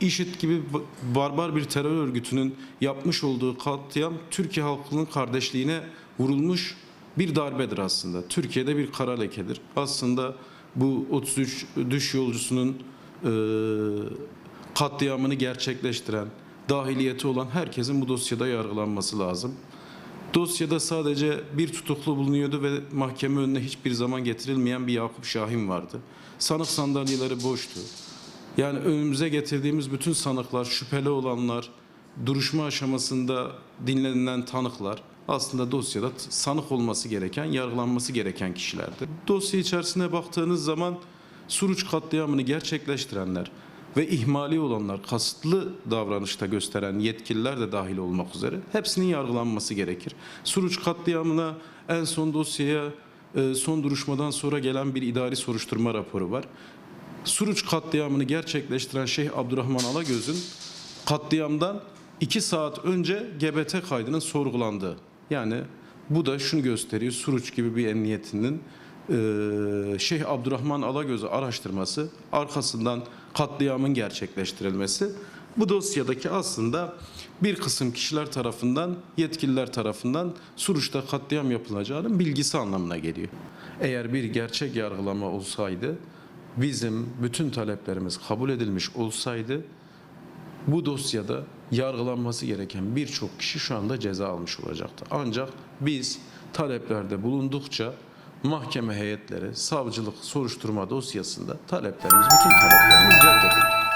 İŞİD gibi ba- barbar bir terör örgütünün yapmış olduğu katliam Türkiye halkının kardeşliğine vurulmuş bir darbedir aslında. Türkiye'de bir kara lekedir. Aslında bu 33 düş yolcusunun e, katliamını gerçekleştiren, dahiliyeti olan herkesin bu dosyada yargılanması lazım. Dosyada sadece bir tutuklu bulunuyordu ve mahkeme önüne hiçbir zaman getirilmeyen bir Yakup Şahin vardı. Sanık sandalyeleri boştu. Yani önümüze getirdiğimiz bütün sanıklar, şüpheli olanlar, duruşma aşamasında dinlenilen tanıklar aslında dosyada sanık olması gereken, yargılanması gereken kişilerdi. Dosya içerisine baktığınız zaman Suruç katliamını gerçekleştirenler ve ihmali olanlar, kasıtlı davranışta gösteren yetkililer de dahil olmak üzere hepsinin yargılanması gerekir. Suruç katliamına en son dosyaya e, son duruşmadan sonra gelen bir idari soruşturma raporu var. Suruç katliamını gerçekleştiren Şeyh Abdurrahman Alagöz'ün katliamdan iki saat önce GBT kaydının sorgulandığı. Yani bu da şunu gösteriyor. Suruç gibi bir emniyetinin Şeyh Abdurrahman Alagöz'ü araştırması, arkasından katliamın gerçekleştirilmesi bu dosyadaki aslında bir kısım kişiler tarafından, yetkililer tarafından Suruç'ta katliam yapılacağının bilgisi anlamına geliyor. Eğer bir gerçek yargılama olsaydı bizim bütün taleplerimiz kabul edilmiş olsaydı bu dosyada yargılanması gereken birçok kişi şu anda ceza almış olacaktı. Ancak biz taleplerde bulundukça mahkeme heyetleri, savcılık soruşturma dosyasında taleplerimiz, bütün taleplerimiz reddedildi.